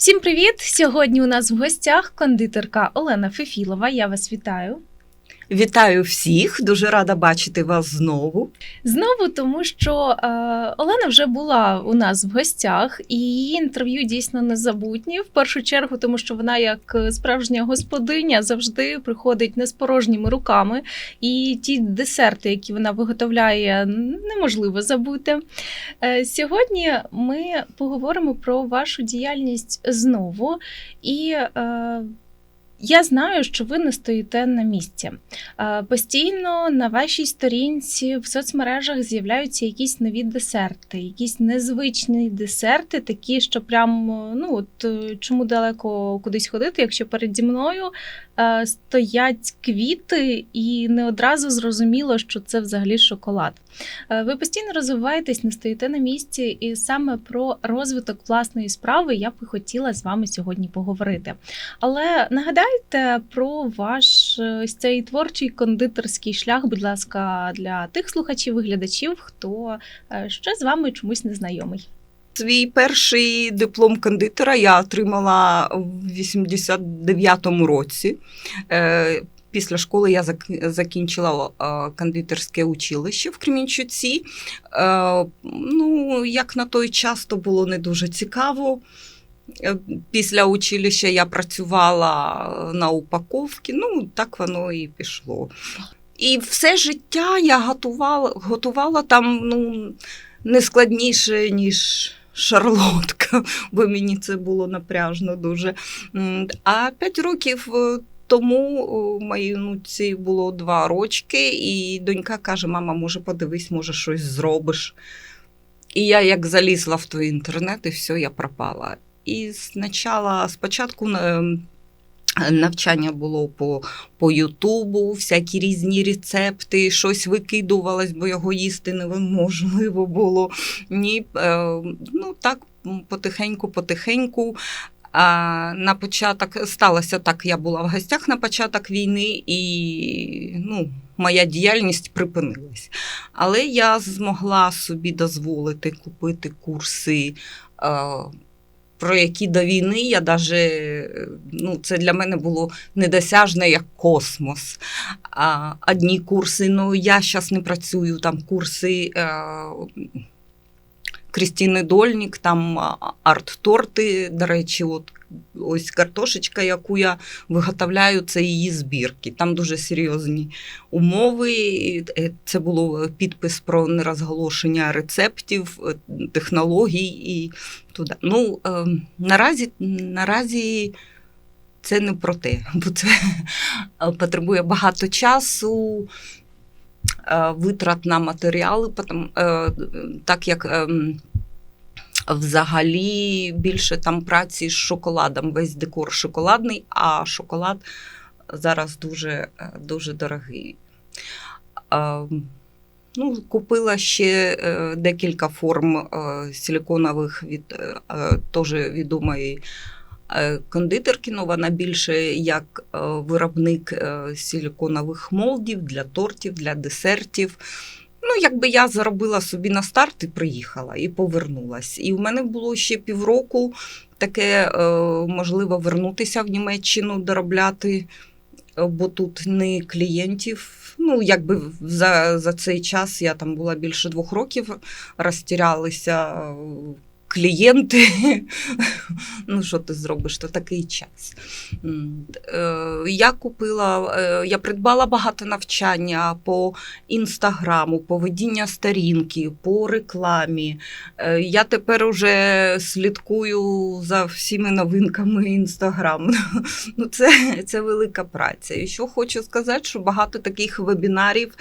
Всім привіт! Сьогодні у нас в гостях кондитерка Олена Фефілова. Я вас вітаю. Вітаю всіх, дуже рада бачити вас знову. Знову тому, що е, Олена вже була у нас в гостях, і її інтерв'ю дійсно незабутні. В першу чергу, тому що вона, як справжня господиня, завжди приходить не з порожніми руками. І ті десерти, які вона виготовляє, неможливо забути. Е, сьогодні ми поговоримо про вашу діяльність знову. І е, я знаю, що ви не стоїте на місці. Постійно на вашій сторінці в соцмережах з'являються якісь нові десерти, якісь незвичні десерти, такі, що прям ну от е, чому далеко кудись ходити, якщо переді мною стоять квіти, і не одразу зрозуміло, що це взагалі шоколад. Е, Ви постійно розвиваєтесь, не стоїте на місці, і саме про розвиток власної справи я б хотіла з вами сьогодні поговорити. Але нагадайте про ваш е, цей творчий кондитерський шлях, будь ласка, для тих слухачів і глядачів, хто е, ще з вами чомусь не знайомий. Свій перший диплом кондитера я отримала в 89-му році. Е, Після школи я закінчила е, кондитерське училище в Кремінчуці. Е, Ну, як на той час, то було не дуже цікаво. Після училища я працювала на упаковці, ну так воно і пішло. І все життя я готувала, готувала там ну, не складніше, ніж шарлотка, бо мені це було напряжно дуже. А п'ять років е, тому о, моїй внуці було два рочки, і донька каже: Мама, може, подивись, може, щось зробиш. І я як залізла в той інтернет, і все, я пропала. І спочатку, е, навчання було по, по Ютубу, всякі різні рецепти, щось викидувалось, бо його їсти неможливо було. Ні, е, ну так потихеньку, потихеньку. А на початок сталося так, я була в гостях на початок війни, і ну, моя діяльність припинилась. Але я змогла собі дозволити купити курси. Е, Про які до війни я даже, ну, це для мене було недосяжне як космос. А, одні курси, ну я зараз не працюю, там курси е, Крістіни Дольнік, там арт-торти, до речі, от ось картошечка, яку я виготовляю, це її збірки. Там дуже серйозні умови. Е, Це було підпис про нерозголошення рецептів, е, технологій і туди. Ну, е, наразі, наразі це не про те, бо це е, потребує багато часу. Е, Витрат на матеріали, потом, е, так як ем, взагалі більше там праці з шоколадом, весь декор шоколадний, а шоколад зараз дуже, е, дуже дорогий. Е, Ну, купила ще декілька форм силіконових від теж відомої е, кондитерки. Ну, вона більше як е, виробник е, силіконових молдів для тортів, для десертів. Ну, якби я заробила собі на старт і приїхала, і повернулась. І в мене було ще півроку таке можливо вернутися в Німеччину, доробляти, бо тут не клієнтів. Ну, якби за, за цей час я там була більше двох років, розтірялися клієнти. Ну, що ти зробиш, то такий час. Е, Я купила, е, я придбала багато навчання по інстаграму, по ведіння сторінки, по рекламі. Е, Я тепер уже слідкую за всіми новинками інстаграму. Ну, це, це велика праця. І що хочу сказати, що багато таких вебінарів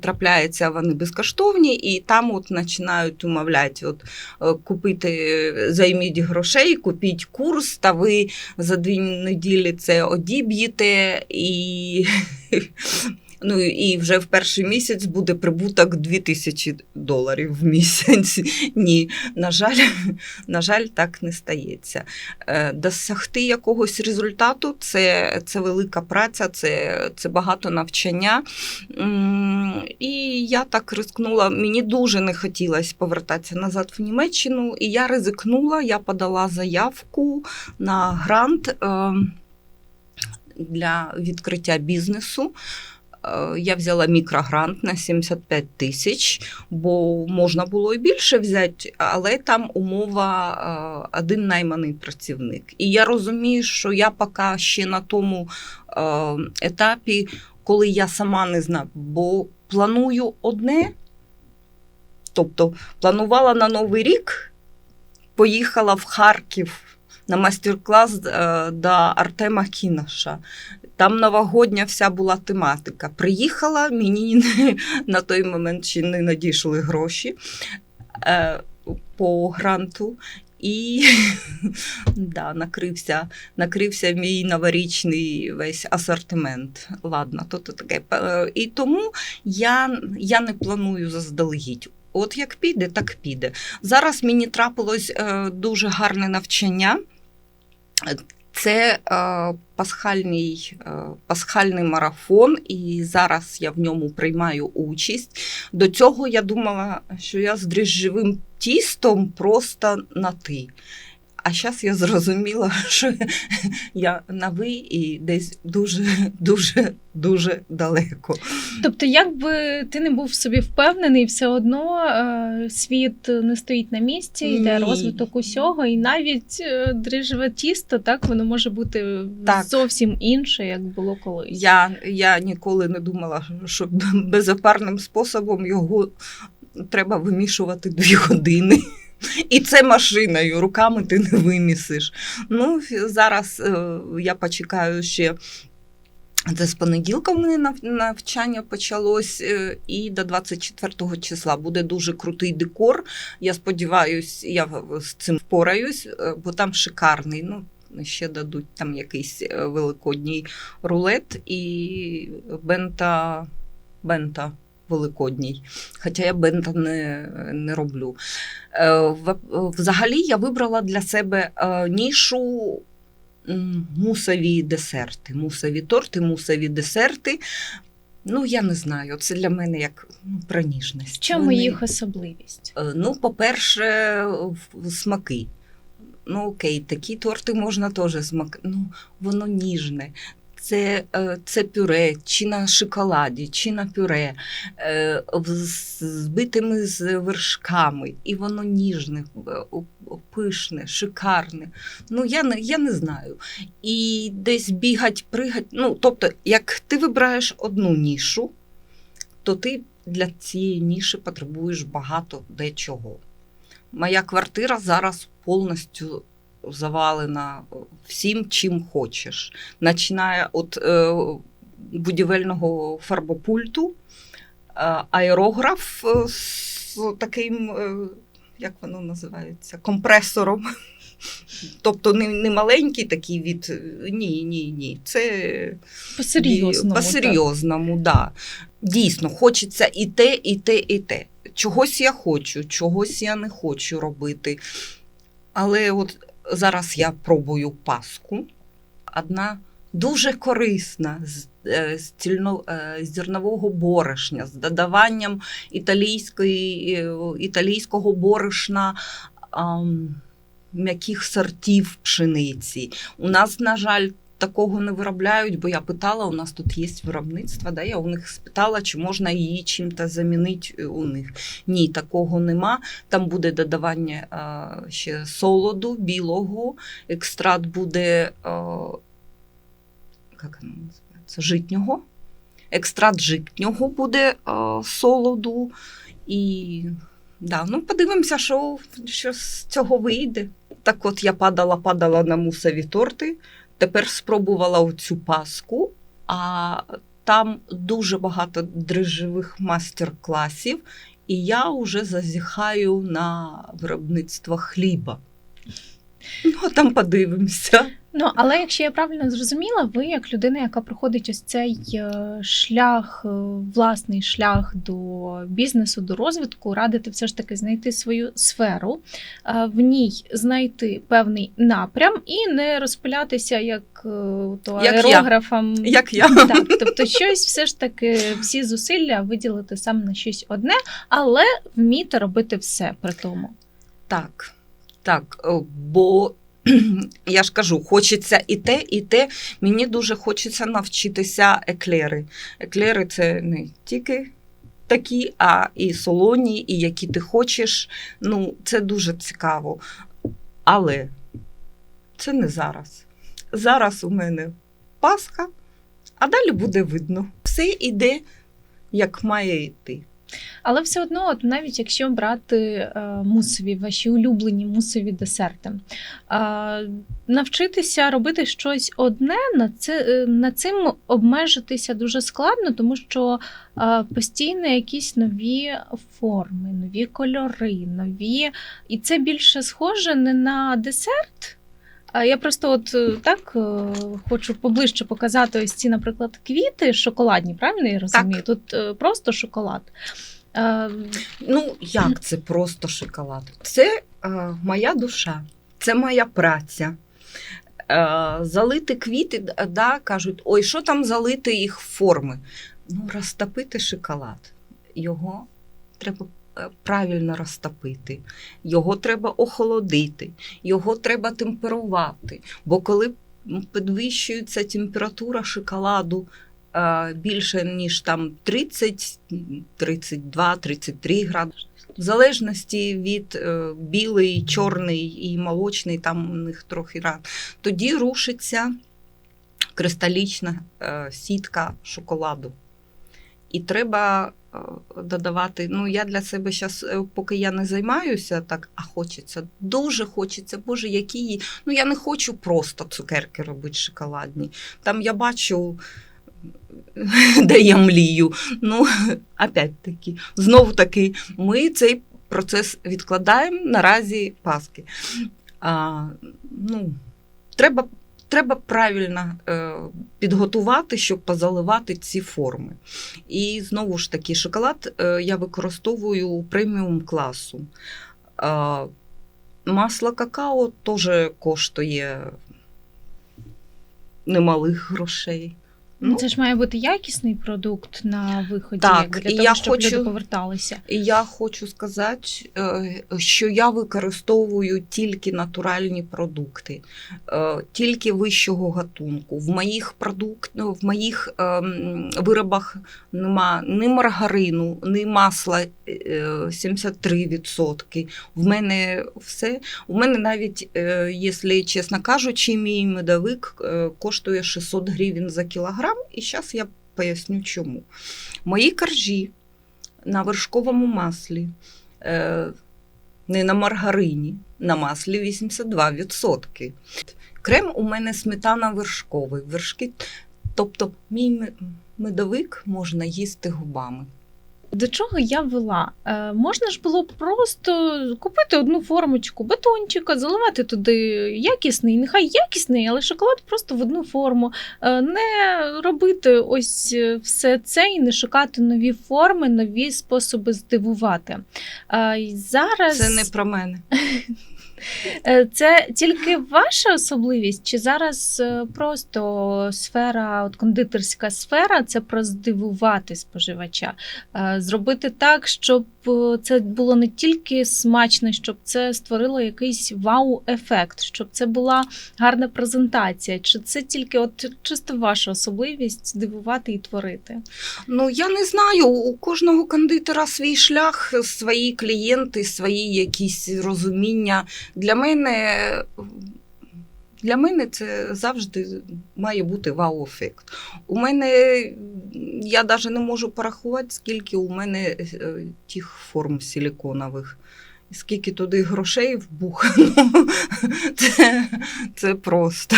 трапляється, вони безкоштовні, і там от починають умовляти, от е, купити, займіть грошей, купіть курс, та ви за дві неділі це одіб'єте і. Ну і вже в перший місяць буде прибуток 2000 доларів в місяць. Ні, на жаль, на жаль, так не стається. Е, Досягти якогось результату це, це велика праця, це, це багато навчання. І я так ризикнула. Мені дуже не хотілося повертатися назад в Німеччину, і я ризикнула, я подала заявку на грант. е, Для відкриття бізнесу я взяла мікрогрант на 75 тисяч, бо можна було і більше взяти, але там умова е, один найманий працівник. І я розумію, що я поки ще на тому е, етапі, коли я сама не знаю, бо планую одне, тобто планувала на Новий рік, поїхала в Харків. На майстер-клас е, до Артема Кіноша. Там новогодня вся була тематика. Приїхала, мені не- на той момент ще не надійшли гроші е, по гранту. І да, накрився, накрився мій новорічний весь асортимент. Ладно, то, то таке. Е, І тому я, я не планую заздалегідь. От як піде, так піде. Зараз мені трапилось е, дуже гарне навчання. Це е, пасхальний, е, пасхальний марафон, і зараз я в ньому приймаю участь. До цього я думала, що я з дріжджевим тістом просто на ти. А зараз я зрозуміла, що я на ви і десь дуже, дуже, дуже далеко. Тобто, як би ти не був в собі впевнений, все одно е, світ не стоїть на місці, йде Ні. розвиток усього, і навіть е, дріжджеве тісто, так воно може бути Так. зовсім інше, як було колись. Я, я ніколи не думала, що безопарним способом його треба вимішувати дві години. І це машиною, руками ти не вимісиш. Ну, зараз е, я почекаю ще. Це з понеділка в мене навчання почалось, е, і до 24 числа буде дуже крутий декор. Я сподіваюся, я з цим впораюсь, е, бо там шикарний. Ну, ще дадуть там якийсь великодній рулет і бента, бента великодній. Хоча я бента не, не роблю. Е, Взагалі я вибрала для себе е, нішу мусові десерти. Мусові торти, мусові десерти. Ну, я не знаю, це для мене як ну, про ніжність. В чому Вони- їх особливість? Е, Ну, по-перше, смаки. Ну, окей, такі торти можна теж смак. Ну, воно ніжне. Це, е, це пюре, чи на шоколаді, чи на пюре, е, з збитими з вершками. І воно ніжне, е, пишне, шикарне. Ну, я не, я не знаю. І десь бігать, пригать. Ну, тобто, як ти вибираєш одну нішу, то ти для цієї ніші потребуєш багато дечого. Моя квартира зараз повністю завалена всім, чим хочеш. Починає від е, будівельного фарбопульту, е, аерограф е, з таким, е, як воно називається, компресором. Тобто не, не маленький такий від. Ні, ні, ні. Це По-серйозному. по серйозному, да. Дійсно, хочеться і те, і те, і те. Чогось я хочу, чогось я не хочу робити. Але от зараз я пробую паску. Одна дуже корисна з, е, з, цільно, е, з зернового борошня, з додаванням італійської, е, італійського борошна. М'яких сортів пшениці. У нас, на жаль, такого не виробляють, бо я питала, у нас тут є виробництво, да, я у них спитала, чи можна її чим-то замінити е, у них. Ні, такого нема. Там буде додавання а, ще солоду, білого, екстракт буде, а, як воно називається, житнього. Екстракт житнього буде а, солоду. І да, ну, подивимося, що, що з цього вийде. Так от я падала, падала на мусові торти. Тепер спробувала оцю паску, а там дуже багато дрижжевих мастер-класів, і я вже зазіхаю на виробництво хліба. Ну, а там подивимося. Ну, але якщо я правильно зрозуміла, ви як людина, яка проходить ось цей е, шлях, е, власний шлях до бізнесу, до розвитку, радите все ж таки знайти свою сферу, е, в ній знайти певний напрям і не розпилятися як то Як я. Як я. Так, тобто щось все ж таки всі зусилля виділити саме на щось одне, але вміти робити все при тому. Так, так, бо я ж кажу, хочеться і те, і те. Мені дуже хочеться навчитися еклери. Еклери це не тільки такі, а і солоні, і які ти хочеш. Ну, це дуже цікаво. Але це не зараз. Зараз у мене Пасха, а далі буде видно. Все йде, як має йти. Але все одно, от навіть якщо брати е, мусові, ваші улюблені мусові десерти, навчитися робити щось одне, на це е, на цим обмежитися дуже складно, тому що постійно якісь нові форми, нові кольори, нові. І це більше схоже не на десерт. А я просто от е, так е, хочу поближче показати ось ці, наприклад, квіти шоколадні, правильно я розумію? Тут е, просто шоколад. Ну, як це просто шоколад? Це е, моя душа, це моя праця. Е, залити квіти, да, кажуть, ой, що там залити їх форми? Ну, розтопити шоколад. Його треба правильно розтопити, його треба охолодити, його треба темперувати. Бо коли підвищується температура шоколаду е, більше, ніж там 30, 32, 33 градуси. В залежності від е, білий, чорний і молочний, там у них трохи рад, тоді рушиться кристалічна е, сітка шоколаду. І треба е, додавати. Ну, я для себе зараз, поки я не займаюся, так, а хочеться, дуже хочеться, Боже, які. її- Ну, я не хочу просто цукерки робити шоколадні. Там я бачу, де я млію. Ну, опять-таки, знову таки, ми цей процес відкладаємо наразі Паски. А, ну, треба, треба правильно е, підготувати, щоб позаливати ці форми. І знову ж таки, шоколад е, я використовую преміум класу. Масло какао теж коштує немалих грошей. Ну, Це ж має бути якісний продукт на виході, Так, для того, я щоб хочу- люди поверталися. І я хочу сказати, е, що я використовую тільки натуральні продукти, е, тільки вищого гатунку. В моїх продукт, ну, в моїх ем, виробах нема ні маргарину, ні масла е, 73%. В мене все. У мене навіть, е, якщо чесно кажучи, мій медовик е, коштує 600 гривень за кілограм, і зараз я поясню чому. Мої коржі на вершковому маслі, е, не на маргарині, на маслі 82%. Крем у мене сметана вершковий. Вершки, тобто мій медовик можна їсти губами. До чого я вела? Е, можна ж було просто купити одну формочку батончика, заливати туди якісний, нехай якісний, але шоколад просто в одну форму. Е, не робити ось е, все це і не шукати нові форми, нові способи здивувати. Е, зараз Це не про мене. Е, Це тільки ваша особливість, чи зараз е, просто сфера, от кондитерська сфера, це про здивувати споживача, Е, зробити так, щоб це було не тільки смачно, щоб це створило якийсь вау-ефект, щоб це була гарна презентація, чи це тільки от чисто ваша особливість здивувати і творити? Ну, я не знаю, у кожного кондитера свій шлях, свої клієнти, свої якісь розуміння. Для мене, для мене це завжди має бути вау-ефект. У мене, я навіть не можу порахувати, скільки у мене е, тих форм силіконових. Скільки туди грошей вбухано, це, це просто.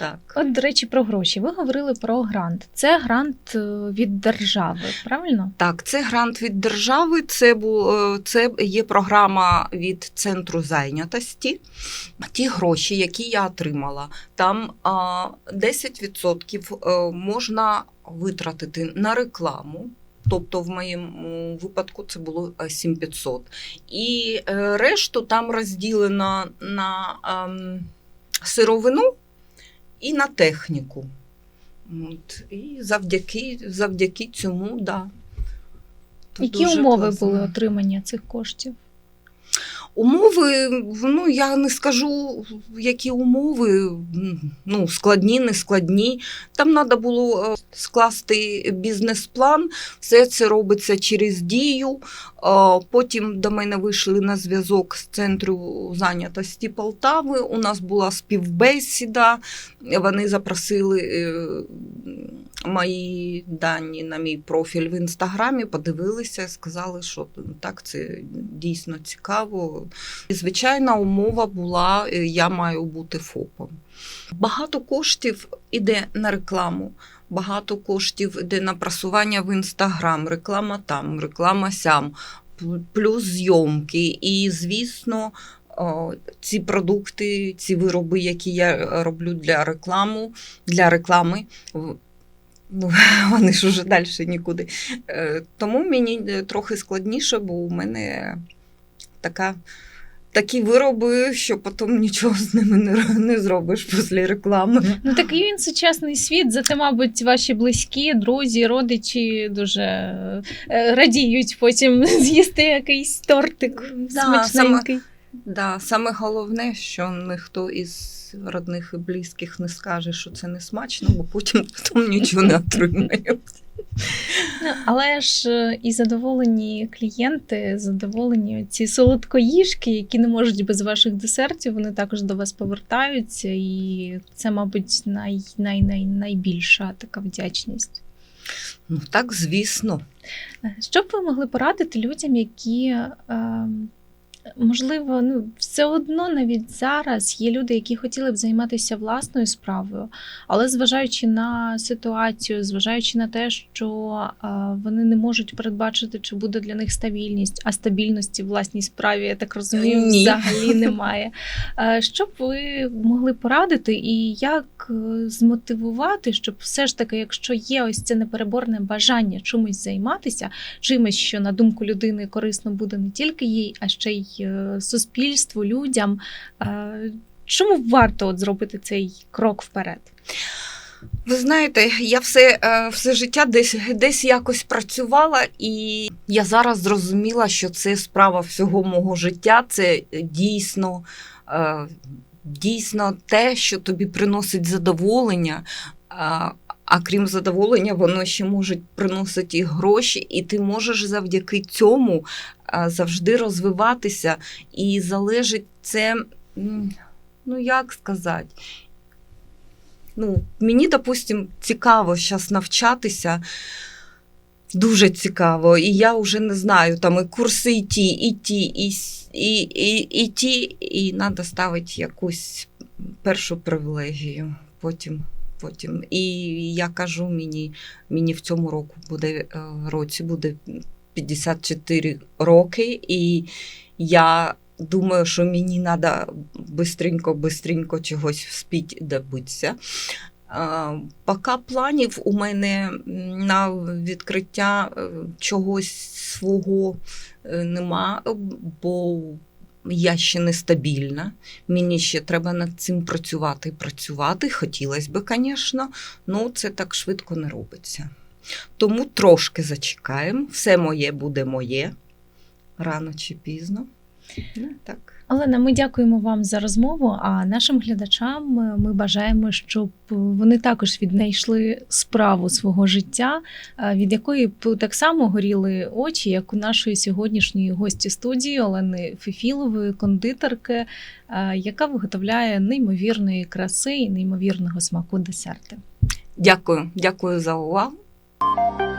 Так. От, до речі, про гроші. Ви говорили про грант. Це грант е, від держави, правильно? Так, це грант від держави. Це бу, е, це є програма від центру зайнятості. Ті гроші, які я отримала, там 10% е, можна витратити на рекламу. Тобто, в моєму випадку це було е, 7500. І решту там розділено на ем, сировину і на техніку. От, і завдяки, завдяки цьому, да. Які умови класно. були отримання цих коштів? Умови, ну я не скажу, які умови, ну, складні, не складні. Там треба було е, скласти бізнес-план, все це робиться через дію. Е, Потім до мене вийшли на зв'язок з центру зайнятості Полтави. У нас була співбесіда. Вони запросили е, мої дані на мій профіль в інстаграмі, подивилися, сказали, що так, це дійсно цікаво. І, звичайна умова була: е, я маю бути ФОПом. Багато коштів іде на рекламу. Багато коштів йде на просування в інстаграм, реклама там, реклама сям, плюс зйомки. І, звісно, ці продукти, ці вироби, які я роблю для рекламу, для реклами. Ну, вони ж уже далі нікуди. Е, Тому мені е, трохи складніше, бо у мене така, такі вироби, що потім нічого з ними не, не зробиш після реклами. Ну такий він сучасний світ. Зате, мабуть, ваші близькі, друзі, родичі дуже е, радіють потім з'їсти якийсь тортик Да, смачненький. Да, саме головне, що ніхто із родних і близьких не скаже, що це не смачно, бо потім, потім нічого не отримає. Ну, але ж е, і задоволені клієнти, задоволені ці солодкоїжки, які не можуть без ваших десертів, вони також до вас повертаються, і це, мабуть, най, най, най, найбільша така вдячність. Ну так, звісно. Е, Що б ви могли порадити людям, які е, можливо, ну все одно навіть зараз є люди, які хотіли б займатися власною справою, але зважаючи на ситуацію, зважаючи на те, що е, вони не можуть передбачити, чи буде для них стабільність, а стабільності в власній справі, я так розумію, Ні. взагалі немає. Е, Що б ви могли порадити, і як е, змотивувати, щоб все ж таки, якщо є ось це непереборне бажання чомусь займатися, чимось, що на думку людини корисно буде не тільки їй, а ще й суспільству, людям. е, Чому варто от зробити цей крок вперед? Ви знаєте, я все, е, все життя десь, десь якось працювала, і я зараз зрозуміла, що це справа всього мого життя. Це дійсно, е, дійсно те, що тобі приносить задоволення. А, крім задоволення, воно ще може приносити гроші, і ти можеш завдяки цьому е, завжди розвиватися. І залежить це, ну як сказати. Ну, мені, допустим, цікаво зараз навчатися. Дуже цікаво. І я вже не знаю, там і курси і ті, і ті, і, і, і, і ті, і треба ставити якусь першу привілегію. Потім, потім. І я кажу, мені, мені в цьому року буде, е, році буде 54 роки, і я думаю, що мені треба бистренько, бистренько чогось вспіть добитися. Поки планів у мене на відкриття е, чогось свого е, нема, бо я ще нестабільна. Мені ще треба над цим працювати і працювати. Хотілося б, звісно, але це так швидко не робиться. Тому трошки зачекаємо. Все моє буде моє рано чи пізно. Ну, так. Олена, ми дякуємо вам за розмову. А нашим глядачам е, ми бажаємо, щоб вони також віднайшли справу свого життя, е, від якої б так само горіли очі, як у нашої сьогоднішньої гості студії Олени Фефілової, кондитерки, е, яка виготовляє неймовірної краси і неймовірного смаку десерти. Дякую, дякую за увагу. Thank you.